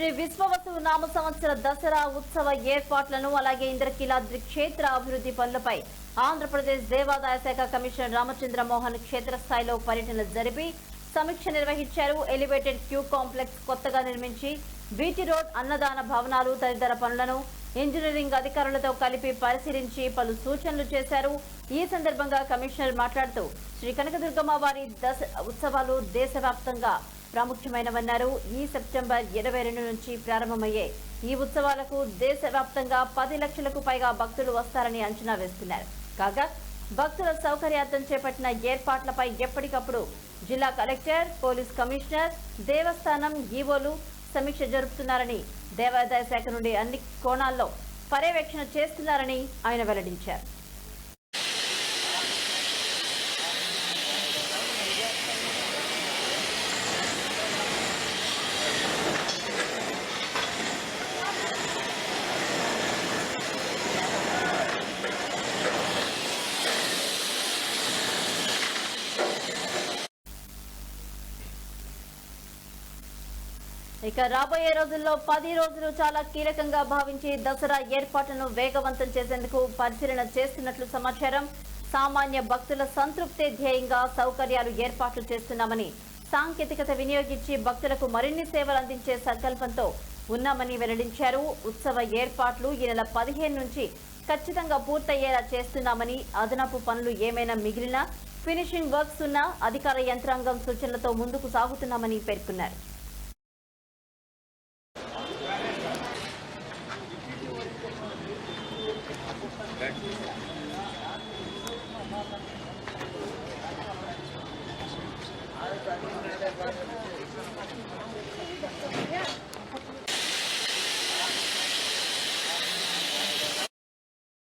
శ్రీ విశ్వవసు నామ సంవత్సర దసరా ఉత్సవ ఏర్పాట్లను అలాగే ఇంద్రకీలాద్రి క్షేత్ర అభివృద్ధి పనులపై ఆంధ్రప్రదేశ్ దేవాదాయ శాఖ కమిషనర్ రామచంద్ర మోహన్ క్షేత్రస్థాయిలో పర్యటన జరిపి సమీక్ష నిర్వహించారు. ఎలివేటెడ్ క్యూ కాంప్లెక్స్ కొత్తగా నిర్మించి బీటీ రోడ్ అన్నదాన భవనాలు తదితర పనులను ఇంజనీరింగ్ అధికారులతో కలిపి పరిశీలించి పలు సూచనలు చేశారు. ఈ సందర్భంగా కమిషనర్ మాట్లాడుతూ శ్రీ కనకదుర్గమ్మ వారి దసరా ఉత్సవాలు దేశవ్యాప్తంగా ప్రాముఖ్యమైనవన్నారు. ఈ సెప్టెంబర్ ఇరవై రెండు నుంచి ప్రారంభమయ్యే ఈ ఉత్సవాలకు దేశవ్యాప్తంగా పది లక్షలకు పైగా భక్తులు వస్తారని అంచనా వేస్తున్నారు. కాగా భక్తుల సౌకర్యార్థం చేపట్టిన ఏర్పాట్లపై ఎప్పటికప్పుడు జిల్లా కలెక్టర్ పోలీస్ కమిషనర్ దేవస్థానం ఈవోలు సమీక్ష జరుపుతున్నారని దేవాదాయ శాఖ నుండి అన్ని కోణాల్లో పర్యవేక్షణ చేస్తున్నారని ఆయన వెల్లడించారు. ఇక రాబోయే రోజుల్లో పది రోజులు చాలా కీలకంగా భావించి దసరా ఏర్పాట్లను వేగవంతం చేసేందుకు పరిశీలన చేస్తున్నట్లు సమాచారం. సామాన్య భక్తుల సంతృప్తి ధ్యేయంగా సౌకర్యాలు ఏర్పాట్లు చేస్తున్నామని సాంకేతికత వినియోగించి భక్తులకు మరిన్ని సేవలు అందించే సంకల్పంతో ఉన్నామని వెల్లడించారు. ఉత్సవ ఏర్పాట్లు ఈ నెల పదిహేను నుంచి ఖచ్చితంగా పూర్తయ్యేలా చేస్తున్నామని అదనపు పనులు ఏమైనా మిగిలినా ఫినిషింగ్ వర్క్స్ ఉన్నా అధికార యంత్రాంగం సూచనలతో ముందుకు సాగుతున్నామని పేర్కొన్నారు.